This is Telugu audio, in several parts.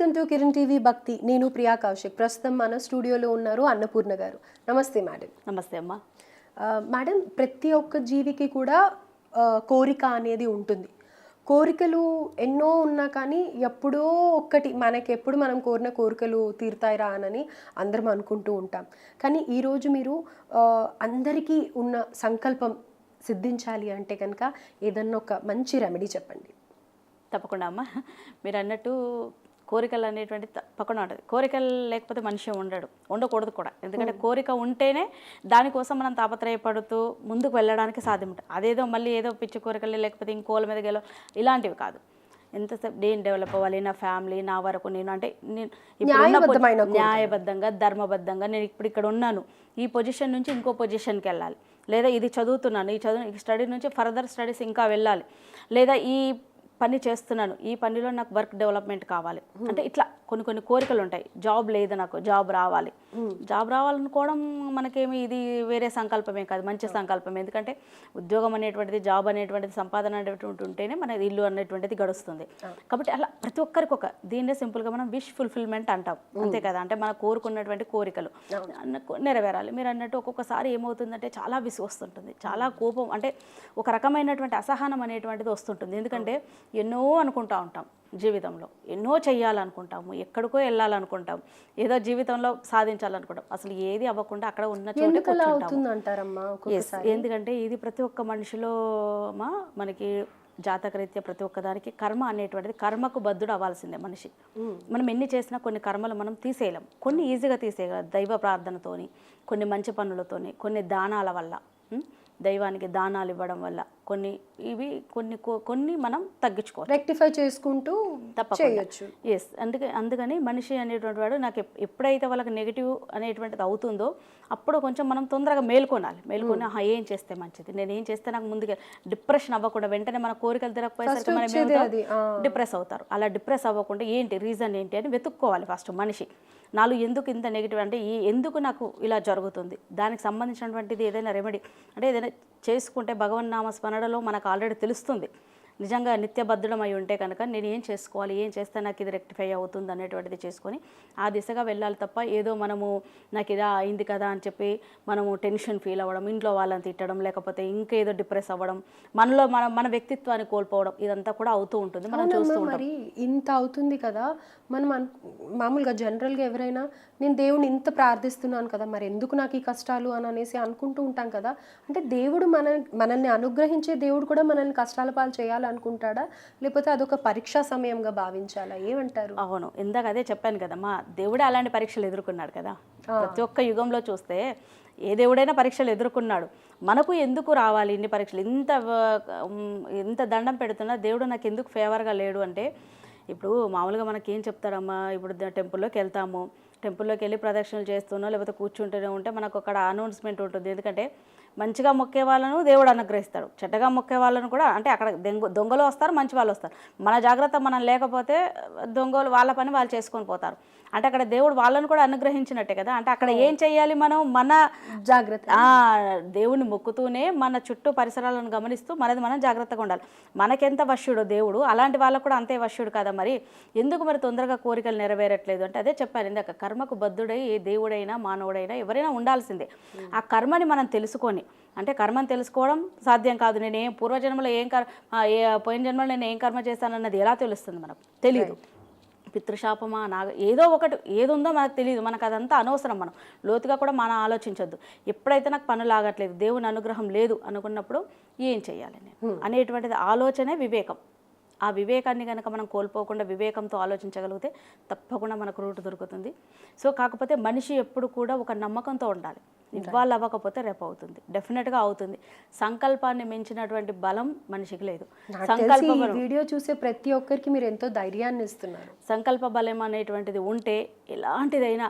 వెల్కమ్ టు కిరణ్ టీవీ భక్తి. నేను ప్రియా కౌశిక్. ప్రస్తుతం మన స్టూడియోలో ఉన్నారు అన్నపూర్ణ గారు. నమస్తే మేడం. నమస్తే అమ్మా. మేడం ప్రతి ఒక్క జీవికి కూడా కోరిక అనేది ఉంటుంది. కోరికలు ఎన్నో ఉన్నా కానీ ఎప్పుడో ఒక్కటి మనకి ఎప్పుడు మనం కోరిన కోరికలు తీరుతాయిరా అని అందరం అనుకుంటూ ఉంటాం. కానీ ఈరోజు మీరు అందరికీ ఉన్న సంకల్పం సిద్ధించాలి అంటే కనుక ఏదన్నా ఒక మంచి రెమెడీ చెప్పండి. తప్పకుండా అమ్మా. మీరు అన్నట్టు కోరికలు అనేటువంటి తప్పకుండా ఉంటుంది. కోరికలు లేకపోతే మనిషి ఉండడు ఉండకూడదు కూడా. ఎందుకంటే కోరిక ఉంటేనే దానికోసం మనం తాపత్రయపడుతూ ముందుకు వెళ్ళడానికి సాధ్యం ఉంటుంది అదేదో మళ్ళీ ఏదో పిచ్చి కోరికలు లేకపోతే ఇంకోల మీద గెలవ ఇలాంటివి కాదు. ఎంతసేపు నేను డెవలప్ అవ్వాలి నా ఫ్యామిలీ నా వరకు నేను అంటే నేను. న్యాయబద్ధంగా ధర్మబద్ధంగా నేను ఇప్పుడు ఇక్కడ ఉన్నాను. ఈ పొజిషన్ నుంచి ఇంకో పొజిషన్కి వెళ్ళాలి. లేదా ఇది చదువుతున్నాను ఈ చదువు ఈ స్టడీ నుంచి ఫర్దర్ స్టడీస్ ఇంకా వెళ్ళాలి. లేదా ఈ పని చేస్తున్నాను. ఈ పనిలో నాకు వర్క్ డెవలప్మెంట్ కావాలి. అంటే ఇట్లా కొన్ని కొన్ని కోరికలు ఉంటాయి. జాబ్ లేదు నాకు జాబ్ రావాలి. జాబ్ రావాలనుకోవడం మనకేమి ఇది వేరే సంకల్పమే కాదు మంచి సంకల్పం ఎందుకంటే ఉద్యోగం అనేటువంటిది జాబ్ అనేటువంటిది సంపాదన అనేటువంటి ఉంటేనే మన ఇల్లు అనేటువంటిది గడుస్తుంది. కాబట్టి అలా ప్రతి ఒక్కరికి ఒక దీన్నే సింపుల్గా మనం విష్ ఫుల్ఫిల్మెంట్ అంటాం. అంతే కదా? అంటే మనం కోరుకున్నటువంటి కోరికలు. అన్న- నెరవేరాలి. మీరు అన్నట్టు ఒక్కొక్కసారి ఏమవుతుందంటే చాలా విసుగు వస్తుంటుంది చాలా కోపం అంటే ఒక రకమైనటువంటి అసహనం అనేటువంటిది వస్తుంటుంది. ఎందుకంటే ఎన్నో అనుకుంటా ఉంటాం జీవితంలో. ఎన్నో చెయ్యాలనుకుంటాము. ఎక్కడికో వెళ్ళాలనుకుంటాం. ఏదో జీవితంలో సాధించాలనుకుంటాం. అసలు ఏది అవ్వకుండా అక్కడ ఉన్న చోటే ఎందుకంటే ఇది ప్రతి ఒక్క మనిషిలో మా మనకి జాతకరీత్యా ప్రతి ఒక్కదానికి కర్మ అనేటువంటిది కర్మకు బద్ధుడు అవ్వాల్సిందే మనిషి. మనం ఎన్ని చేసినా కొన్ని కర్మలు మనం తీసేయలేం. కొన్ని ఈజీగా తీసేయగలం. దైవ ప్రార్థనతోని కొన్ని మంచి పనులతోని కొన్ని దానాల వల్ల? దైవానికి దానాలు ఇవ్వడం వల్ల కొన్ని ఇవి కొన్ని కొన్ని మనం తగ్గించుకోవచ్చు. రెక్టిఫై చేసుకుంటూ చేయొచ్చు. ఎస్ అందుకే అందుకని మనిషి అనేటువంటి వాడు నాకు ఎప్- ఎప్పుడైతే వాళ్ళకి నెగిటివ్ అనేటువంటిది అవుతుందో అప్పుడు కొంచెం మనం తొందరగా మేల్కొనాలి. మేల్కొని ఆహా ఏం చేస్తే మంచిది? నేను ఏం చేస్తే నాకు ముందుగా డిప్రెషన్ అవ్వకుండా వెంటనే మన కోరికలు తిరగపోయేసరికి మనం. డిప్రెస్ అవుతారు. అలా డిప్రెస్ అవ్వకుండా ఏంటి? రీజన్ ఏంటి? అని వెతుక్కోవాలి ఫస్ట్ మనిషి. నాలో ఎందుకు ఇంత నెగిటివ్ అంటే ఈ ఎందుకు నాకు ఇలా జరుగుతుంది? దానికి సంబంధించినటువంటిది ఏదైనా రెమెడీ అంటే ఏదైనా చేసుకుంటే భగవన్నామ స్మరణలో మనకు ఆల్రెడీ తెలుస్తుంది. నిజంగా నిత్యబద్ధుడం అయి ఉంటే కనుక నేను ఏం చేసుకోవాలి ఏం చేస్తే నాకు ఇది రెక్టిఫై అవుతుంది అనేటువంటిది చేసుకొని ఆ దిశగా వెళ్ళాలి తప్ప ఏదో మనము నాకు ఇలా అయింది కదా అని చెప్పి మనము టెన్షన్ ఫీల్ అవ్వడం ఇంట్లో వాళ్ళని తిట్టడం లేకపోతే ఇంకేదో డిప్రెస్ అవ్వడం మనలో మన మన వ్యక్తిత్వాన్ని కోల్పోవడం ఇదంతా కూడా అవుతూ ఉంటుంది. మనం చూస్తూ ఉంటాం. మరి ఇంత అవుతుంది కదా. మనం అను- మామూలుగా జనరల్గా ఎవరైనా నేను దేవుని ఇంత ప్రార్థిస్తున్నాను కదా మరి ఎందుకు నాకు ఈ కష్టాలు అని అనేసి అనుకుంటూ ఉంటాం కదా. అంటే దేవుడు మన మనల్ని అనుగ్రహించే దేవుడు కూడా మనల్ని కష్టాల పాలు చేయాలనుకుంటాడా? లేకపోతే అదొక పరీక్షా సమయంగా భావించాలా? ఏమంటారు? అవును. ఇందాక అదే చెప్పాను కదా మా దేవుడే అలాంటి పరీక్షలు ఎదుర్కొన్నాడు కదా. ప్రతి ఒక్క యుగంలో చూస్తే ఏ దేవుడైనా పరీక్షలు ఎదుర్కొన్నాడు. మనకు ఎందుకు రావాలి ఇన్ని పరీక్షలు? ఇంత ఇంత దండం పెడుతున్నా దేవుడు నాకు ఎందుకు ఫేవర్గా లేడు అంటే ఇప్పుడు మామూలుగా మనకి ఏం చెప్తారమ్మా? ఇప్పుడు టెంపుల్లోకి వెళ్తాము. టెంపుల్లోకి వెళ్ళి ప్రదక్షిణలు చేస్తున్నా లేకపోతే కూర్చుంటూనే ఉంటే మనకు అక్కడ అనౌన్స్మెంట్ ఉంటుంది. ఎందుకంటే మంచిగా మొక్కే వాళ్ళను దేవుడు అనుగ్రహిస్తాడు. చెడ్డగా మొక్కే వాళ్ళను కూడా అంటే అక్కడ దొంగ దొంగలు వస్తారు మంచి వాళ్ళు వస్తారు. మన జాగ్రత్త మనం లేకపోతే దొంగలు వాళ్ళ పని వాళ్ళు చేసుకొని పోతారు. అంటే అక్కడ దేవుడు వాళ్ళను కూడా అనుగ్రహించినట్టే కదా. అంటే అక్కడ ఏం చేయాలి మనం? మన జాగ్రత్త. ఆ దేవుని మొక్కుతూనే మన చుట్టూ పరిసరాలను గమనిస్తూ మనది మనం జాగ్రత్తగా ఉండాలి. మనకెంత వశ్యుడో దేవుడు అలాంటి వాళ్ళకు కూడా అంతే వశ్యుడు కదా మరి. ఎందుకు మరి తొందరగా కోరికలు నెరవేరట్లేదు? అంటే అదే చెప్పాను ఇందాక కర్మకు బద్ధుడై ఏ దేవుడైనా మానవుడైనా ఎవరైనా ఉండాల్సిందే. ఆ కర్మని మనం తెలుసుకొని అంటే కర్మని తెలుసుకోవడం సాధ్యం కాదు. నేను ఏం పూర్వజన్మలో ఏం కర్ పోయిన జన్మలో నేను ఏం కర్మ చేశానన్నది ఎలా తెలుస్తుంది మనకు? తెలియదు పితృశాపమా నాగ ఏదో ఒకటి ఏది ఉందో మనకు తెలియదు మనకు అదంతా అనవసరం మనం. లోతుగా కూడా మనం ఆలోచించొద్దు. ఎప్పుడైతే నాకు పనులు ఆగట్లేదు దేవుని అనుగ్రహం లేదు అనుకున్నప్పుడు ఏం చేయాలి నేను? అనేటువంటిది ఆలోచనే వివేకం. ఆ వివేకాన్ని కనుక మనం కోల్పోకుండా వివేకంతో ఆలోచించగలిగితే తప్పకుండా మనకు రూట్ దొరుకుతుంది. సో కాకపోతే మనిషి ఎప్పుడు కూడా ఒక నమ్మకంతో ఉండాలి. ఇవాళ అవ్వకపోతే రేపు అవుతుంది. డెఫినెట్గా అవుతుంది. సంకల్పాన్ని మించినటువంటి బలం మనిషికి లేదు. సంకల్ప వీడియో చూసే ప్రతి ఒక్కరికి మీరు ఎంతో ధైర్యాన్ని ఇస్తున్నారు. సంకల్ప బలం అనేటువంటిది ఉంటే ఎలాంటిదైనా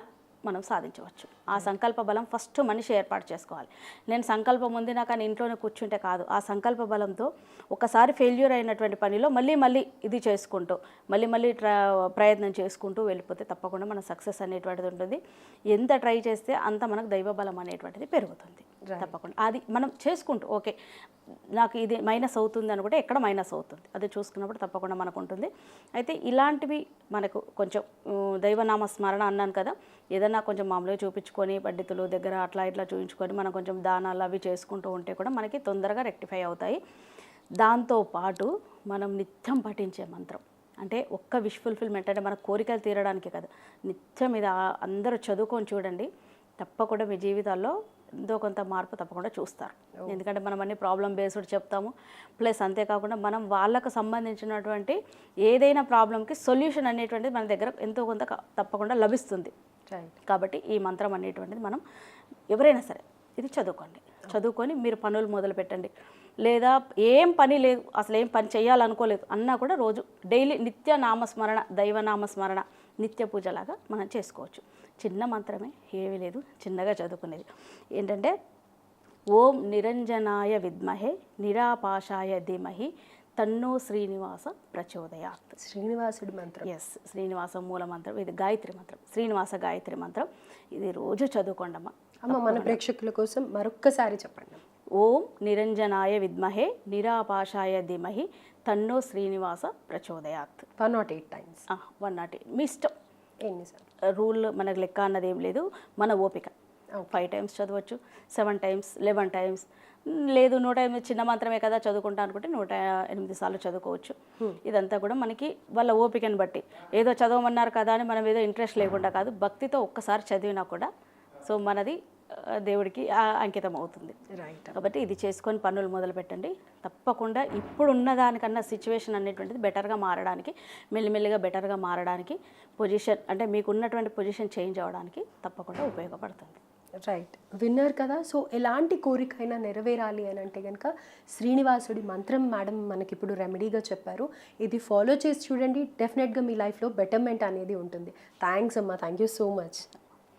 మనం సాధించవచ్చు. ఆ సంకల్ప బలం ఫస్ట్ మనిషి ఏర్పాటు చేసుకోవాలి. నేను సంకల్పం ఉంది నాకు అని ఇంట్లోనే కూర్చుంటే కాదు. ఆ సంకల్ప బలంతో ఒకసారి ఫెయిల్యూర్ అయినటువంటి పనిలో మళ్ళీ మళ్ళీ ఇది చేసుకుంటూ మళ్ళీ మళ్ళీ ట్రా ప్రయత్నం చేసుకుంటూ వెళ్ళిపోతే తప్పకుండా మన సక్సెస్ అనేటువంటిది ఉంటుంది. ఎంత ట్రై చేస్తే అంత మనకు దైవ బలం అనేటువంటిది పెరుగుతుంది. తప్పకుండా. అది మనం చేసుకుంటూ ఓకే నాకు ఇది మైనస్ అవుతుంది అని కూడా ఎక్కడ మైనస్ అవుతుంది? అది చూసుకున్నప్పుడు తప్పకుండా మనకు ఉంటుంది. అయితే ఇలాంటివి మనకు కొంచెం దైవనామ స్మరణ అన్నాను కదా ఏదన్నా కొంచెం మామూలుగా చూపించుకొని పండితులు దగ్గర అట్లా ఇట్లా చూపించుకొని మనం కొంచెం దానాలు అవి చేసుకుంటూ ఉంటే కూడా మనకి తొందరగా రెక్టిఫై అవుతాయి. దాంతో పాటు మనం నిత్యం పఠించే మంత్రం. అంటే ఒక్క విష్ ఫుల్ఫిల్మెంట్ అంటే మన కోరికలు తీరడానికి కదా. నిత్యం ఇది అందరూ చదువుకొని చూడండి. తప్పకుండా మీ జీవితాల్లో ఎంతో కొంత మార్పు తప్పకుండా చూస్తారు. ఎందుకంటే మనం అన్ని ప్రాబ్లం బేస్డ్ చెప్తాము. ప్లస్ అంతేకాకుండా మనం వాళ్ళకు సంబంధించినటువంటి ఏదైనా ప్రాబ్లంకి సొల్యూషన్ అనేటువంటిది మన దగ్గర ఎంతో కొంత తప్పకుండా లభిస్తుంది. కాబట్టి ఈ మంత్రం అనేటువంటిది మనం ఎవరైనా సరే ఇది చదువుకోండి. చదువుకొని మీరు పనులు మొదలు పెట్టండి. లేదా ఏం పని లేదు అసలు ఏం పని చేయాలనుకోలేదు అన్నా కూడా రోజు డైలీ నిత్య నామస్మరణ దైవనామస్మరణ నిత్య పూజలాగా మనం చేసుకోవచ్చు. చిన్న మంత్రమే ఏమీ లేదు చిన్నగా చదువుకునేది. ఏంటంటే ఓం నిరంజనాయ విద్మహే నిరాపాషాయ ధీమహి తన్నో శ్రీనివాస ప్రచోదయాత్. శ్రీనివాసుడి మంత్రం. ఎస్ శ్రీనివాస మూల మంత్రం. ఇది గాయత్రి మంత్రం. శ్రీనివాస గాయత్రి మంత్రం. ఇది రోజు చదువుకోండమ్మా. అమ్మ మన ప్రేక్షకుల కోసం మరొక్కసారి చెప్పండి. ఓం నిరంజనాయ విద్మహే నిరాపాషాయ ధీమహి తన్నో శ్రీనివాస ప్రచోదయాత్. One naught eight times one naught మీ ఇష్టం. ఎన్నిసార్లు రూల్ మనకు లెక్క అన్నది ఏం లేదు. మన ఓపిక. ఫైవ్ టైమ్స్ చదవచ్చు సెవెన్ టైమ్స్ లెవెన్ టైమ్స్ లేదు నూట ఎనిమిది చిన్న మాత్రమే కదా చదువుకుంటా అనుకుంటే నూట ఎనిమిది సార్లు చదువుకోవచ్చు. ఇదంతా కూడా మనకి వాళ్ళ ఓపికని బట్టి. ఏదో చదవమన్నారు కదా అని మనం ఏదో ఇంట్రెస్ట్ లేకుండా కాదు భక్తితో ఒక్కసారి చదివినా కూడా సో మనది దేవుడికి అంకితం అవుతుంది. రైట్ కాబట్టి ఇది చేసుకొని పనులు మొదలు పెట్టండి. తప్పకుండా ఇప్పుడు ఉన్న దానికన్నా సిచ్యువేషన్ అనేటువంటిది బెటర్గా మారడానికి మెల్లిమెల్లిగా బెటర్గా మారడానికి పొజిషన్ అంటే మీకు ఉన్నటువంటి పొజిషన్ చేంజ్ అవ్వడానికి తప్పకుండా ఉపయోగపడుతుంది. రైట్ విన్నర్ కదా. సో ఎలాంటి కోరికైనా నెరవేరాలి అని అంటే కనుక శ్రీనివాసుడి మంత్రం మేడం మనకి ఇప్పుడు రెమెడీగా చెప్పారు. ఇది ఫాలో చేసి చూడండి. డెఫినెట్గా మీ లైఫ్లో బెటర్మెంట్ అనేది ఉంటుంది. థ్యాంక్స్ అమ్మా. Thank you so much